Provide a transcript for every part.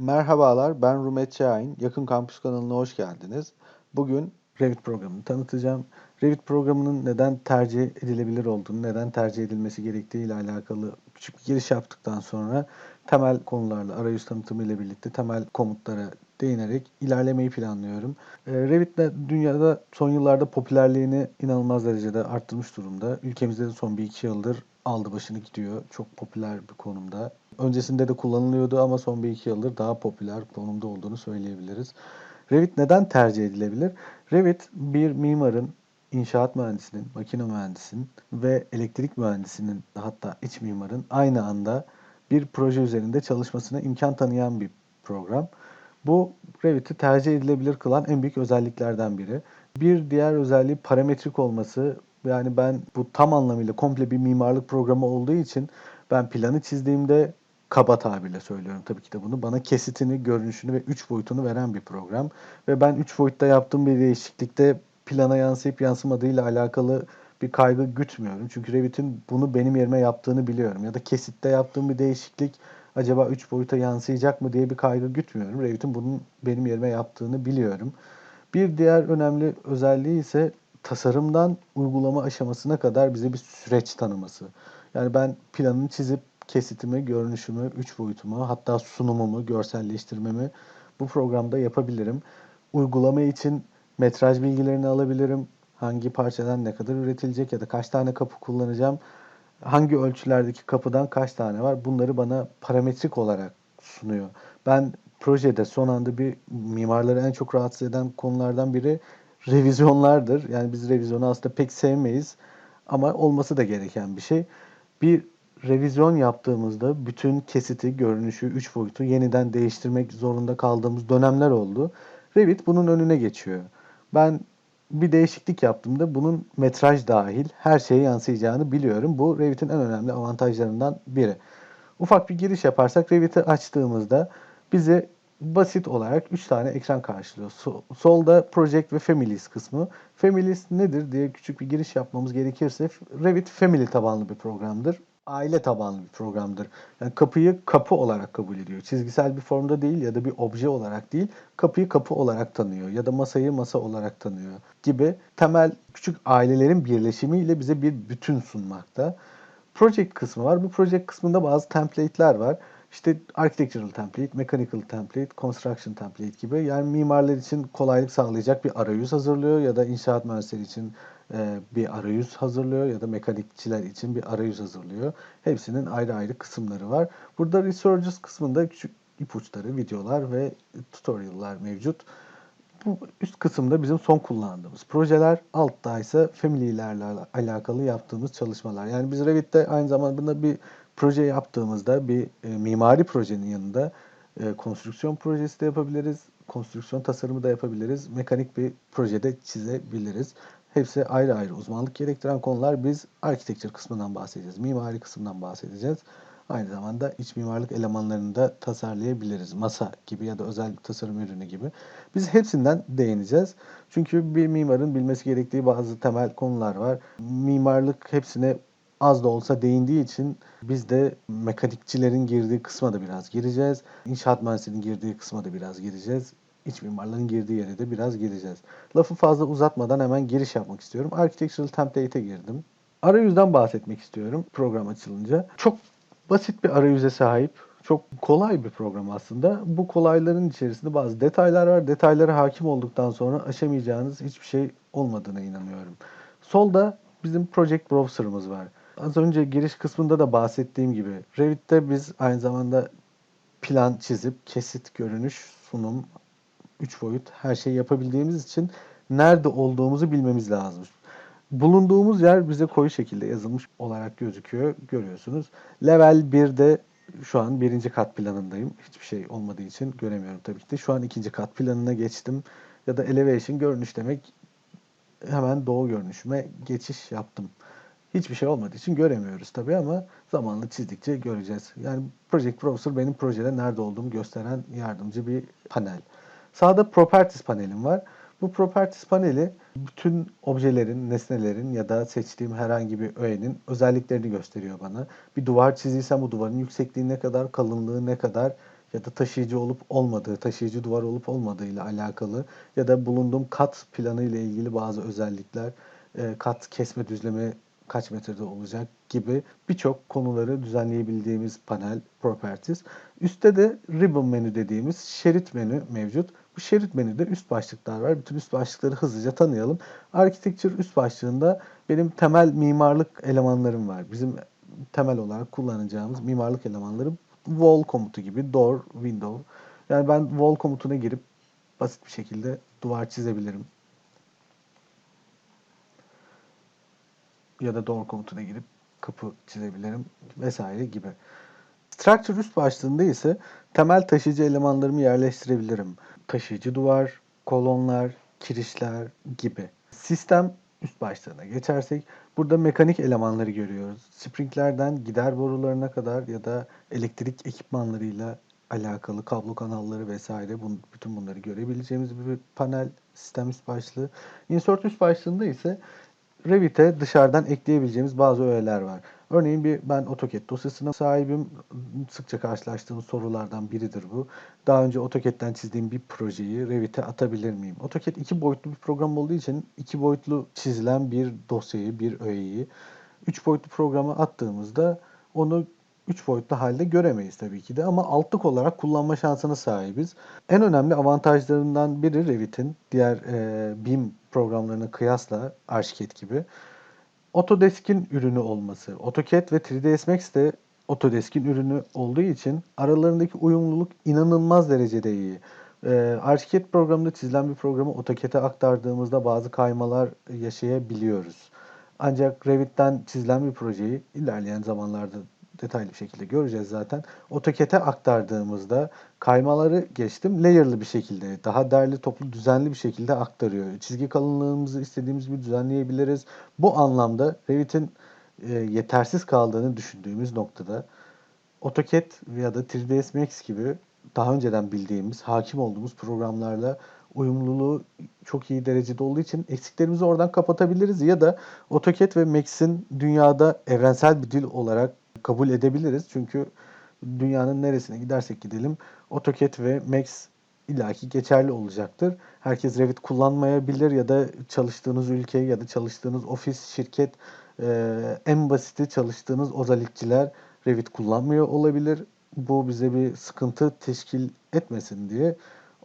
Merhabalar, ben Rumet Şahin. Yakın Kampüs kanalına hoş geldiniz. Bugün Revit programını tanıtacağım. Revit programının neden tercih edilebilir olduğunu, neden tercih edilmesi gerektiği ile alakalı küçük bir giriş yaptıktan sonra temel konularla, arayüz tanıtımı ile birlikte temel komutlara değinerek ilerlemeyi planlıyorum. Ee, Revit de dünyada son yıllarda popülerliğini inanılmaz derecede arttırmış durumda. Ülkemizde de son bir iki yıldır aldı başını gidiyor. Çok popüler bir konumda. Öncesinde de kullanılıyordu ama son bir iki yıldır daha popüler konumda olduğunu söyleyebiliriz. Revit neden tercih edilebilir? Revit bir mimarın, inşaat mühendisinin, makine mühendisinin ve elektrik mühendisinin hatta iç mimarın aynı anda bir proje üzerinde çalışmasına imkan tanıyan bir program. Bu Revit'i tercih edilebilir kılan en büyük özelliklerden biri. Bir diğer özelliği parametrik olması. Yani ben bu tam anlamıyla komple bir mimarlık programı olduğu için ben planı çizdiğimde kaba tabirle söylüyorum tabii ki de bunu. Bana kesitini, görünüşünü ve 3 boyutunu veren bir program. Ve ben 3 boyutta yaptığım bir değişiklikte plana yansıyıp yansımadığıyla alakalı bir kaygı gütmüyorum. Çünkü Revit'in bunu benim yerime yaptığını biliyorum. Ya da kesitte yaptığım bir değişiklik acaba 3 boyuta yansıyacak mı diye bir kaygı gütmüyorum. Revit'in bunun benim yerime yaptığını biliyorum. Bir diğer önemli özelliği ise tasarımdan uygulama aşamasına kadar bize bir süreç tanıması. Yani ben planını çizip kesitimi, görünüşümü, 3 boyutumu, hatta sunumumu, görselleştirmemi bu programda yapabilirim. Uygulama için metraj bilgilerini alabilirim. Hangi parçadan ne kadar üretilecek ya da kaç tane kapı kullanacağım. Hangi ölçülerdeki kapıdan kaç tane var bunları bana parametrik olarak sunuyor. Ben projede son anda bir mimarları en çok rahatsız eden konulardan biri revizyonlardır. Yani biz revizyonu aslında pek sevmeyiz ama olması da gereken bir şey. Bir revizyon yaptığımızda bütün kesiti, görünüşü, üç boyutu yeniden değiştirmek zorunda kaldığımız dönemler oldu. Revit bunun önüne geçiyor. Ben bir değişiklik yaptığımda bunun metraj dahil her şeye yansıyacağını biliyorum. Bu Revit'in en önemli avantajlarından biri. Ufak bir giriş yaparsak Revit'i açtığımızda bizi basit olarak 3 tane ekran karşılıyor. Solda Project ve Families kısmı. Families nedir diye küçük bir giriş yapmamız gerekirse Revit Family tabanlı bir programdır aile tabanlı bir programdır. Yani kapıyı kapı olarak kabul ediyor. Çizgisel bir formda değil ya da bir obje olarak değil, kapıyı kapı olarak tanıyor ya da masayı masa olarak tanıyor gibi temel küçük ailelerin birleşimiyle bize bir bütün sunmakta. Project kısmı var. Bu project kısmında bazı template'ler var. İşte architectural template, mechanical template, construction template gibi yani mimarlar için kolaylık sağlayacak bir arayüz hazırlıyor ya da inşaat mühendisleri için e, bir arayüz hazırlıyor ya da mekanikçiler için bir arayüz hazırlıyor. Hepsinin ayrı ayrı kısımları var. Burada Researchers kısmında küçük ipuçları, videolar ve tutorial'lar mevcut. Bu üst kısımda bizim son kullandığımız projeler, altta ise family'lerle alakalı yaptığımız çalışmalar. Yani biz Revit'te aynı zamanda bir proje yaptığımızda bir e, mimari projenin yanında e, konstrüksiyon projesi de yapabiliriz, konstrüksiyon tasarımı da yapabiliriz, mekanik bir projede çizebiliriz. Hepsi ayrı ayrı uzmanlık gerektiren konular. Biz architecture kısmından bahsedeceğiz. Mimari kısmından bahsedeceğiz. Aynı zamanda iç mimarlık elemanlarını da tasarlayabiliriz. Masa gibi ya da özel tasarım ürünü gibi. Biz hepsinden değineceğiz. Çünkü bir mimarın bilmesi gerektiği bazı temel konular var. Mimarlık hepsine az da olsa değindiği için biz de mekanikçilerin girdiği kısma da biraz gireceğiz. İnşaat mühendisinin girdiği kısma da biraz gireceğiz iç mimarların girdiği yere de biraz gireceğiz. Lafı fazla uzatmadan hemen giriş yapmak istiyorum. Architectural Template'e girdim. Arayüzden bahsetmek istiyorum program açılınca. Çok basit bir arayüze sahip. Çok kolay bir program aslında. Bu kolayların içerisinde bazı detaylar var. Detaylara hakim olduktan sonra aşamayacağınız hiçbir şey olmadığına inanıyorum. Solda bizim Project Browser'ımız var. Az önce giriş kısmında da bahsettiğim gibi Revit'te biz aynı zamanda plan çizip kesit, görünüş, sunum, 3 boyut her şeyi yapabildiğimiz için nerede olduğumuzu bilmemiz lazım. Bulunduğumuz yer bize koyu şekilde yazılmış olarak gözüküyor. Görüyorsunuz. Level 1'de şu an birinci kat planındayım. Hiçbir şey olmadığı için göremiyorum tabii ki de. Şu an ikinci kat planına geçtim. Ya da elevation görünüş demek hemen doğu görünüşüme geçiş yaptım. Hiçbir şey olmadığı için göremiyoruz tabii ama zamanla çizdikçe göreceğiz. Yani Project Browser benim projede nerede olduğumu gösteren yardımcı bir panel. Sağda Properties panelim var. Bu Properties paneli bütün objelerin, nesnelerin ya da seçtiğim herhangi bir öğenin özelliklerini gösteriyor bana. Bir duvar çizdiysem bu duvarın yüksekliği ne kadar, kalınlığı ne kadar, ya da taşıyıcı olup olmadığı, taşıyıcı duvar olup olmadığı ile alakalı ya da bulunduğum kat planı ile ilgili bazı özellikler, e, kat kesme düzleme kaç metrede olacak gibi birçok konuları düzenleyebildiğimiz panel properties. Üstte de ribbon menü dediğimiz şerit menü mevcut. Bu şerit menüde üst başlıklar var. Bütün üst başlıkları hızlıca tanıyalım. Architecture üst başlığında benim temel mimarlık elemanlarım var. Bizim temel olarak kullanacağımız mimarlık elemanları wall komutu gibi door, window. Yani ben wall komutuna girip basit bir şekilde duvar çizebilirim. Ya da door komutuna girip kapı çizebilirim vesaire gibi. Structure üst başlığında ise temel taşıyıcı elemanlarımı yerleştirebilirim. Taşıyıcı duvar, kolonlar, kirişler gibi. Sistem üst başlığına geçersek burada mekanik elemanları görüyoruz. Springlerden gider borularına kadar ya da elektrik ekipmanlarıyla alakalı kablo kanalları vesaire bun, bütün bunları görebileceğimiz bir panel sistem üst başlığı. Insert üst başlığında ise Revit'e dışarıdan ekleyebileceğimiz bazı öğeler var. Örneğin bir ben AutoCAD dosyasına sahibim. Sıkça karşılaştığım sorulardan biridir bu. Daha önce AutoCAD'den çizdiğim bir projeyi Revit'e atabilir miyim? AutoCAD iki boyutlu bir program olduğu için iki boyutlu çizilen bir dosyayı, bir öğeyi üç boyutlu programa attığımızda onu 3 boyutlu halde göremeyiz tabii ki de ama altlık olarak kullanma şansına sahibiz. En önemli avantajlarından biri Revit'in diğer e, BIM programlarına kıyasla Archicad gibi Autodesk'in ürünü olması. AutoCAD ve 3ds Max de Autodesk'in ürünü olduğu için aralarındaki uyumluluk inanılmaz derecede iyi. E, Archicad programında çizilen bir programı AutoCAD'e aktardığımızda bazı kaymalar yaşayabiliyoruz. Ancak Revit'ten çizilen bir projeyi ilerleyen zamanlarda detaylı bir şekilde göreceğiz zaten. AutoCAD'e aktardığımızda kaymaları geçtim layer'lı bir şekilde daha derli toplu düzenli bir şekilde aktarıyor. Çizgi kalınlığımızı istediğimiz gibi düzenleyebiliriz. Bu anlamda Revit'in e, yetersiz kaldığını düşündüğümüz noktada AutoCAD ya da 3ds Max gibi daha önceden bildiğimiz, hakim olduğumuz programlarla uyumluluğu çok iyi derecede olduğu için eksiklerimizi oradan kapatabiliriz ya da AutoCAD ve Max'in dünyada evrensel bir dil olarak kabul edebiliriz. Çünkü dünyanın neresine gidersek gidelim AutoCAD ve Max illaki geçerli olacaktır. Herkes Revit kullanmayabilir ya da çalıştığınız ülke ya da çalıştığınız ofis, şirket e, en basiti çalıştığınız özellikçiler Revit kullanmıyor olabilir. Bu bize bir sıkıntı teşkil etmesin diye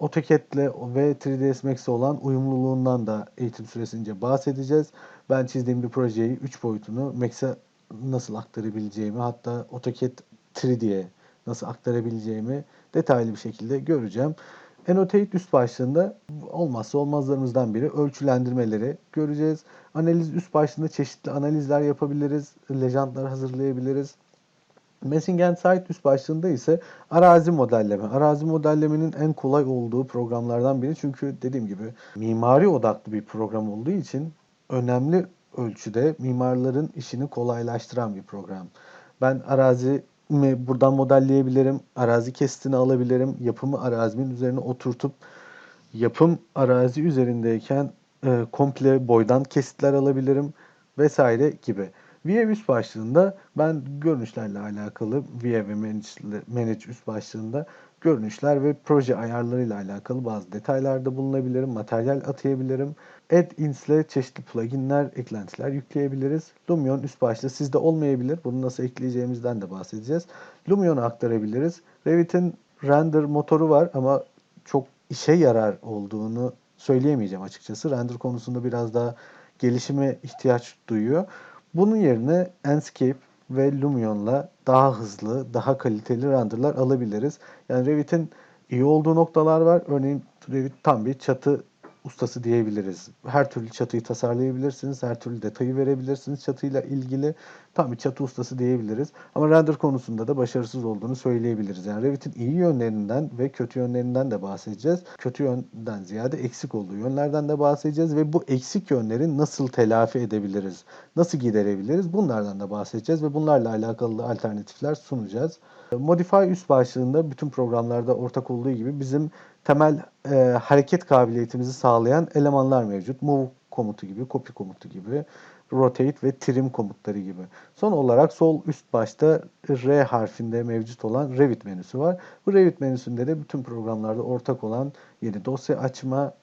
AutoCAD ile ve 3ds Max'e olan uyumluluğundan da eğitim süresince bahsedeceğiz. Ben çizdiğim bir projeyi 3 boyutunu Max'e nasıl aktarabileceğimi hatta AutoCAD 3D'ye nasıl aktarabileceğimi detaylı bir şekilde göreceğim. Annotate üst başlığında olmazsa olmazlarımızdan biri ölçülendirmeleri göreceğiz. Analiz üst başlığında çeşitli analizler yapabiliriz. Lejantlar hazırlayabiliriz. Messing and Site üst başlığında ise arazi modelleme. Arazi modellemenin en kolay olduğu programlardan biri. Çünkü dediğim gibi mimari odaklı bir program olduğu için önemli ölçüde mimarların işini kolaylaştıran bir program. Ben arazi mi buradan modelleyebilirim, arazi kesitini alabilirim, yapımı arazimin üzerine oturtup yapım arazi üzerindeyken e, komple boydan kesitler alabilirim vesaire gibi. VIA üst başlığında ben görünüşlerle alakalı VIA ve Manage, Manage üst başlığında görünüşler ve proje ayarlarıyla alakalı bazı detaylarda bulunabilirim. Materyal atayabilirim. Add-ins ile çeşitli pluginler, eklentiler yükleyebiliriz. Lumion üst başlığı sizde olmayabilir. Bunu nasıl ekleyeceğimizden de bahsedeceğiz. Lumion'u aktarabiliriz. Revit'in render motoru var ama çok işe yarar olduğunu söyleyemeyeceğim açıkçası. Render konusunda biraz daha gelişime ihtiyaç duyuyor. Bunun yerine Enscape ve Lumion'la daha hızlı, daha kaliteli renderlar alabiliriz. Yani Revit'in iyi olduğu noktalar var. Örneğin Revit tam bir çatı ustası diyebiliriz. Her türlü çatıyı tasarlayabilirsiniz, her türlü detayı verebilirsiniz çatıyla ilgili. Tam bir çatı ustası diyebiliriz. Ama render konusunda da başarısız olduğunu söyleyebiliriz. Yani Revit'in iyi yönlerinden ve kötü yönlerinden de bahsedeceğiz. Kötü yönden ziyade eksik olduğu yönlerden de bahsedeceğiz ve bu eksik yönleri nasıl telafi edebiliriz, nasıl giderebiliriz bunlardan da bahsedeceğiz ve bunlarla alakalı alternatifler sunacağız. Modify üst başlığında bütün programlarda ortak olduğu gibi bizim temel e, hareket kabiliyetimizi sağlayan elemanlar mevcut. Move komutu gibi, copy komutu gibi, rotate ve trim komutları gibi. Son olarak sol üst başta R harfinde mevcut olan Revit menüsü var. Bu Revit menüsünde de bütün programlarda ortak olan yeni dosya açma,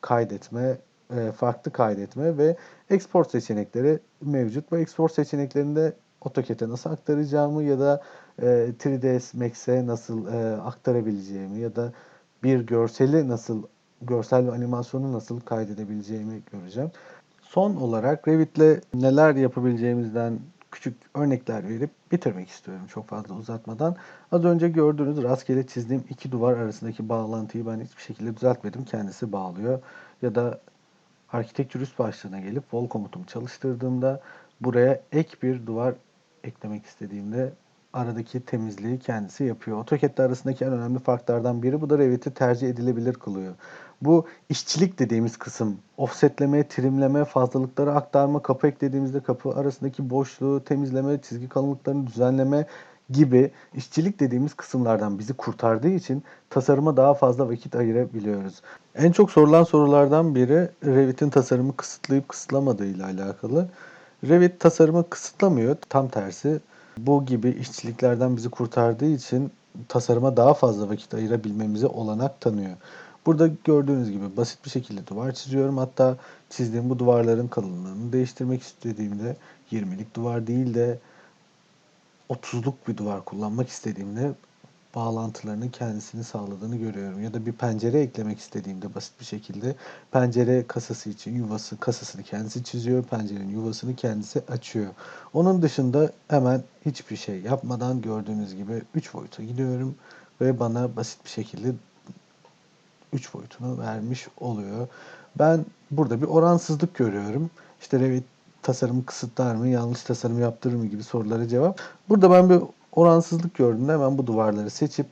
kaydetme, e, farklı kaydetme ve export seçenekleri mevcut. Bu export seçeneklerinde AutoCAD'e nasıl aktaracağımı ya da e, 3ds Max'e nasıl e, aktarabileceğimi ya da bir görseli nasıl görsel ve animasyonu nasıl kaydedebileceğimi göreceğim. Son olarak Revit'le neler yapabileceğimizden küçük örnekler verip bitirmek istiyorum çok fazla uzatmadan. Az önce gördüğünüz rastgele çizdiğim iki duvar arasındaki bağlantıyı ben hiçbir şekilde düzeltmedim. Kendisi bağlıyor. Ya da architecture üst başlığına gelip wall komutumu çalıştırdığımda buraya ek bir duvar eklemek istediğimde aradaki temizliği kendisi yapıyor. AutoCAD'le arasındaki en önemli farklardan biri bu da Revit'i tercih edilebilir kılıyor. Bu işçilik dediğimiz kısım, offsetleme, trimleme, fazlalıkları aktarma, kapı eklediğimizde kapı arasındaki boşluğu temizleme, çizgi kalınlıklarını düzenleme gibi işçilik dediğimiz kısımlardan bizi kurtardığı için tasarıma daha fazla vakit ayırabiliyoruz. En çok sorulan sorulardan biri Revit'in tasarımı kısıtlayıp kısıtlamadığı ile alakalı. Revit tasarımı kısıtlamıyor. Tam tersi bu gibi işçiliklerden bizi kurtardığı için tasarıma daha fazla vakit ayırabilmemize olanak tanıyor. Burada gördüğünüz gibi basit bir şekilde duvar çiziyorum. Hatta çizdiğim bu duvarların kalınlığını değiştirmek istediğimde 20'lik duvar değil de 30'luk bir duvar kullanmak istediğimde bağlantılarının kendisini sağladığını görüyorum. Ya da bir pencere eklemek istediğimde basit bir şekilde pencere kasası için yuvası kasasını kendisi çiziyor. Pencerenin yuvasını kendisi açıyor. Onun dışında hemen hiçbir şey yapmadan gördüğünüz gibi 3 boyuta gidiyorum ve bana basit bir şekilde 3 boyutunu vermiş oluyor. Ben burada bir oransızlık görüyorum. İşte Revit tasarımı kısıtlar mı, yanlış tasarım yaptırır mı gibi sorulara cevap. Burada ben bir oransızlık gördüğümde hemen bu duvarları seçip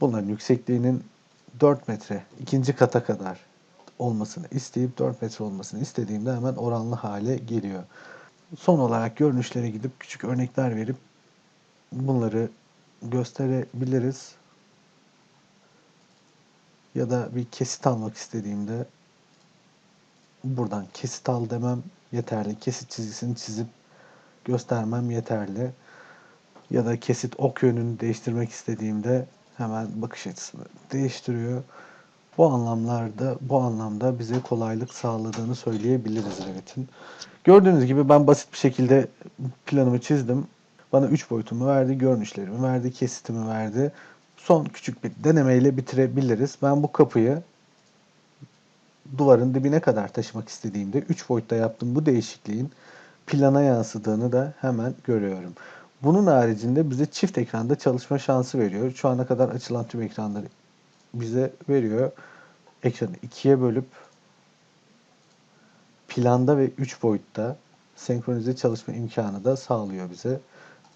bunların yüksekliğinin 4 metre ikinci kata kadar olmasını isteyip 4 metre olmasını istediğimde hemen oranlı hale geliyor. Son olarak görünüşlere gidip küçük örnekler verip bunları gösterebiliriz. Ya da bir kesit almak istediğimde buradan kesit al demem yeterli. Kesit çizgisini çizip göstermem yeterli. Ya da kesit ok yönünü değiştirmek istediğimde hemen bakış açısını değiştiriyor. Bu anlamlarda, bu anlamda bize kolaylık sağladığını söyleyebiliriz Revit'in. Gördüğünüz gibi ben basit bir şekilde planımı çizdim. Bana 3 boyutumu verdi, görünüşlerimi verdi, kesitimi verdi. Son küçük bir denemeyle bitirebiliriz. Ben bu kapıyı duvarın dibine kadar taşımak istediğimde 3 boyutta yaptığım bu değişikliğin plana yansıdığını da hemen görüyorum. Bunun haricinde bize çift ekranda çalışma şansı veriyor. Şu ana kadar açılan tüm ekranları bize veriyor. Ekranı ikiye bölüp planda ve 3 boyutta senkronize çalışma imkanı da sağlıyor bize.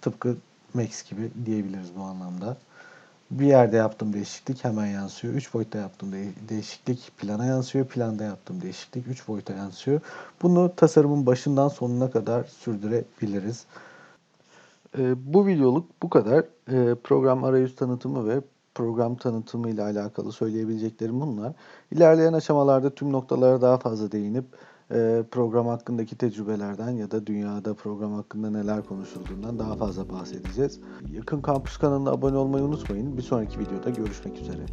Tıpkı Max gibi diyebiliriz bu anlamda. Bir yerde yaptığım değişiklik hemen yansıyor. 3 boyutta yaptığım de- değişiklik plana yansıyor. Planda yaptığım değişiklik 3 boyuta yansıyor. Bunu tasarımın başından sonuna kadar sürdürebiliriz. Ee, bu videoluk bu kadar. Ee, program arayüz tanıtımı ve program tanıtımı ile alakalı söyleyebileceklerim bunlar. İlerleyen aşamalarda tüm noktalara daha fazla değinip e, program hakkındaki tecrübelerden ya da dünyada program hakkında neler konuşulduğundan daha fazla bahsedeceğiz. Yakın Kampüs kanalına abone olmayı unutmayın. Bir sonraki videoda görüşmek üzere.